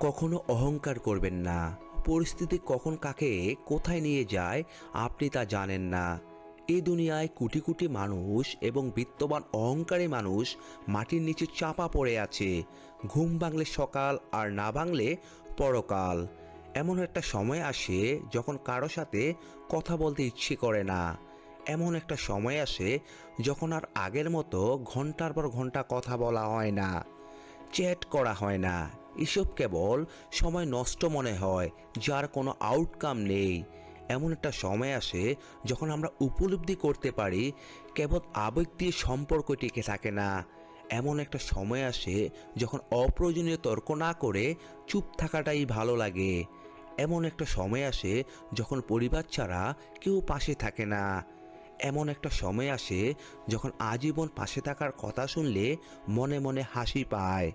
কখনো অহংকার করবেন না। পরিস্থিতি কখন কাকে, কোথায় নিয়ে যায়, আপনি তা জানেন না। এই দুনিয়ায় কোটি কোটি মানুষ এবং বিত্তবান অহংকারী মানুষ মাটির নিচে চাপা পড়ে আছে। ঘুম ভাঙলে সকাল আর না ভাঙলে পরকাল। এমন একটা সময় আসে যখন কারও সাথে কথা বলতে ইচ্ছে করে না। এমন একটা সময় আসে যখন আর আগের মতো ঘণ্টার পর ঘণ্টা কথা বলা হয় না। চ্যাট করা হয় না। এসব কেবল সময় নষ্ট মনে হয়, যার কোনো আউটকাম নেই। এমন একটা সময় আসে যখন আমরা উপলব্ধি করতে পারি, কেবল আবেগ দিয়ে সম্পর্ক টিকে থাকে না। এমন একটা সময় আসে যখন অপ্রয়োজনীয় তর্ক না করে চুপ থাকাটাই ভালো লাগে। এমন একটা সময় আসে যখন পরিবার ছাড়া কেউ পাশে থাকে না। এমন একটা সময় আসে যখন আজীবন পাশে থাকার কথা শুনলে মনে মনে হাসি পায়।